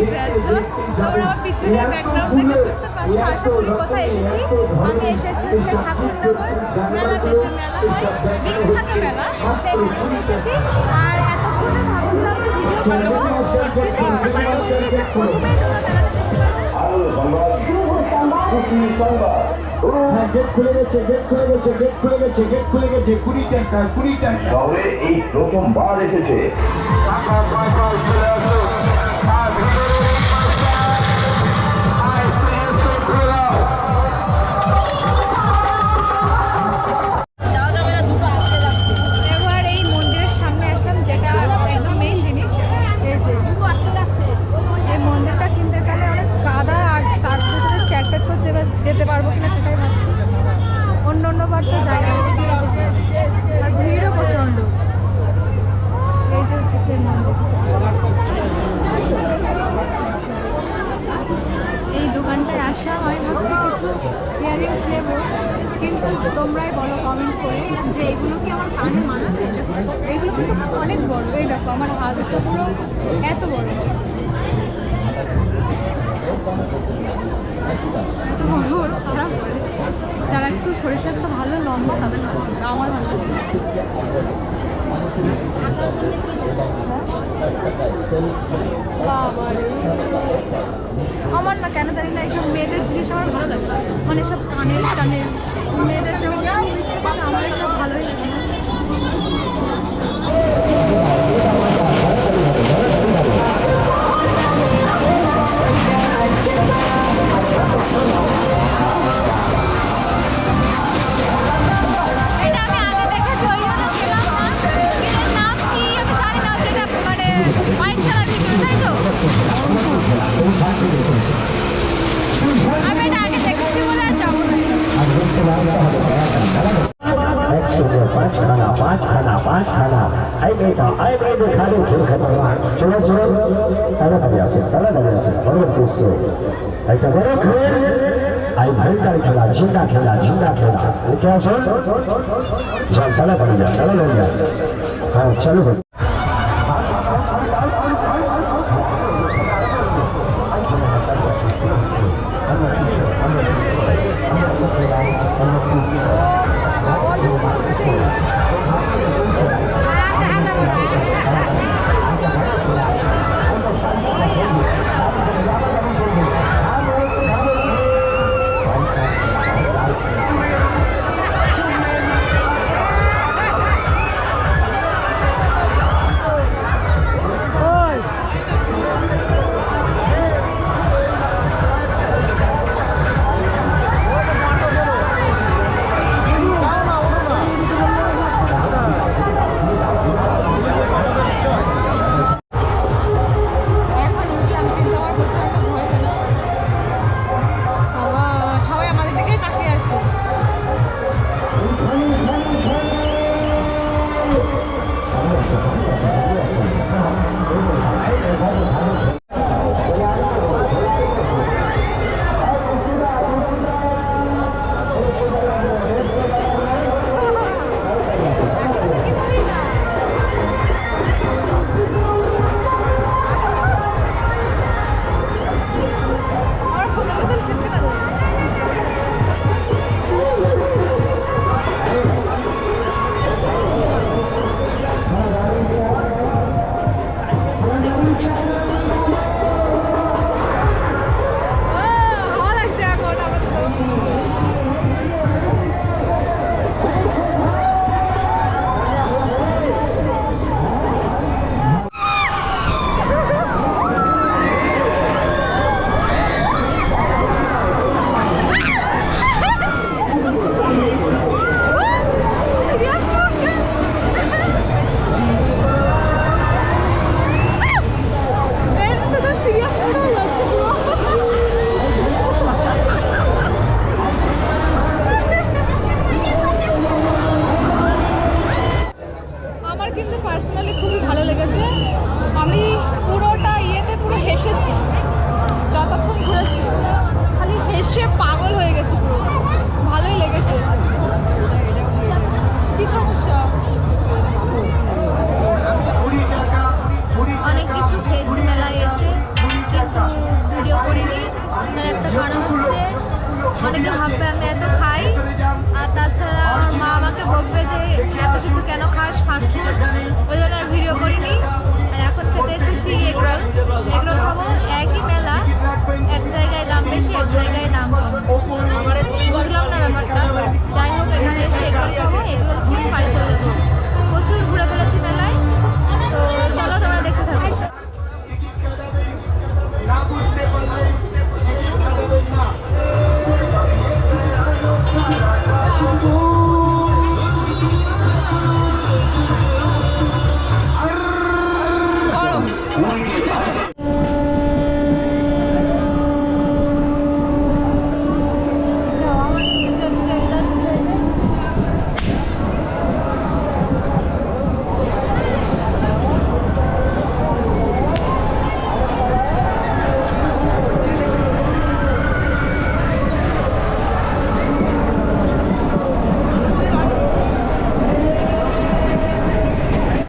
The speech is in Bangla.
ওয়েলকাম টু জেড তোমরা আমার পিছনের ব্যাকগ্রাউন্ড দেখে বুঝতে পারছ আশা করি কোথায় এসেছি। আমি এসেছি হচ্ছে ঠাকুরনগর মেলাতে যে মেলা হয় বিখ্যাত মেলা সেখানে এসেছি। আর এতক্ষণে ভাবছিলাম যে ভিডিও বানাবো কিন্তু ইচ্ছা করে বলছি যে প্রথমে তোমরা মেলাটা হ্যাঁ, গেট খুলে গেছে গেট খুলে গেছে গেট খুলে গেছে গেট খুলে গেছে কুড়ি টাকা কুড়ি টাকা। শহরে এই প্রথমবার এসেছে। আসা আমি ভাবছি কিছু ইয়ারিংস নেব। কিন্তু তোমরাই বলো কমেন্ট করে যে এগুলো কি আমার কানে মানাবে? দেখো, এগুলো কিন্তু অনেক বড়। এই দেখো, আমার হাতটা পুরো এত বড়। এত যারা একটু শরীর স্বাস্থ্য ভালো, লম্বা, তাদের আমার ভালো আমার না কেন জানি না এইসব মেয়েদের জিনিস আমার ভালো লাগে মানে সব কানের টানের মেয়েদের যেমন আমার এসব ভালোই লাগে ハイブリッド、ハイブリッド、カード、キューカード、ジュラジュラ、ただただやし、ただただやし、これを通す。はい、ただただ、クール、は、তার একটা কারণ হচ্ছে অনেকে ভাববে, আমি এত খাই। আর তাছাড়া আমার মা আমাকে বলবে যে, এত কিছু কেন খাস? ফাস্টফুড ওই I'm